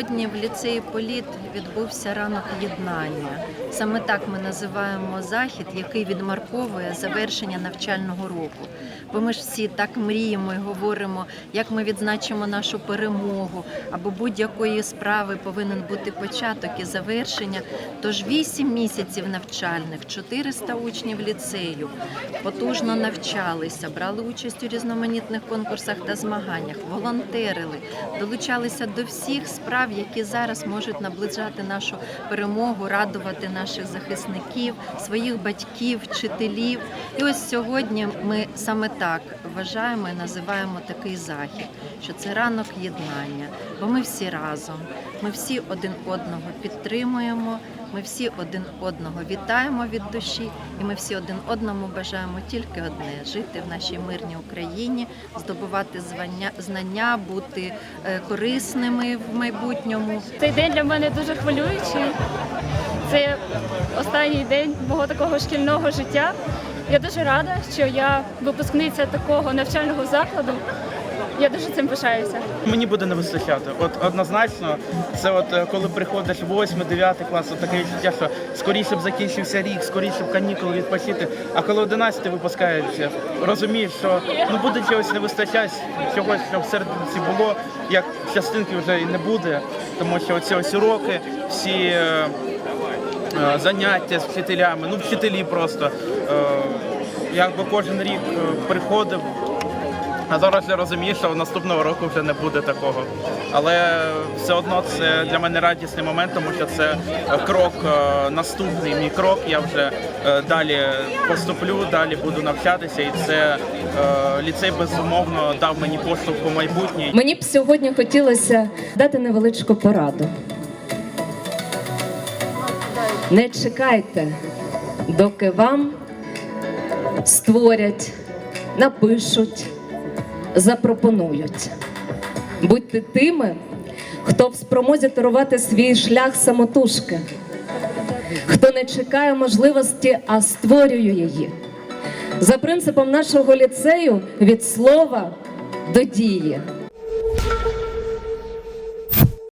Сьогодні в ліцеї Політ відбувся ранок єднання. Саме так ми називаємо захід, який відмарковує завершення навчального року. Бо ми ж всі так мріємо і говоримо, як ми відзначимо нашу перемогу, або будь-якої справи повинен бути початок і завершення. Тож 8 місяців навчальних, 400 учнів ліцею потужно навчалися, брали участь у різноманітних конкурсах та змаганнях, волонтерили, долучалися до всіх справ, які зараз можуть наближати нашу перемогу, радувати наших захисників, своїх батьків, вчителів. І ось сьогодні ми саме так вважаємо і називаємо такий захід, що це ранок єднання, бо ми всі разом, ми всі один одного підтримуємо. Ми всі один одного вітаємо від душі, і ми всі один одному бажаємо тільки одне жити в нашій мирній Україні, здобувати звання, знання, бути е, корисними в майбутньому. Цей день для мене дуже хвилюючий. Це останній день мого такого шкільного життя. Я дуже рада, що я випускниця такого навчального закладу. Я дуже цим пишаюся. Мені буде не вистачати. От однозначно, це от е, коли приходиш 8-9 клас, от таке відчуття, що скоріше б закінчився рік, скоріше б канікули відпочити. А коли 11 випускаєшся, розумієш, що ну буде чогось не вистачати, чогось, що в серединці було, як частинки вже і не буде, тому що оці ось уроки, всі е, е, заняття з вчителями, ну вчителі просто. Якби кожен рік приходив. А зараз я розумію, що наступного року вже не буде такого. Але все одно це для мене радісний момент, тому що це е, крок е, наступний мій крок. Я вже е, далі поступлю, далі буду навчатися, і це ліцей безумовно дав мені поштовх у майбутнє. Мені б сьогодні хотілося дати невеличку пораду. Не чекайте, доки вам створять, напишуть, запропонують. Будьте тими, хто в спромозі торувати свій шлях самотужки, хто не чекає можливості, а створює її. За принципом нашого ліцею від слова до дії.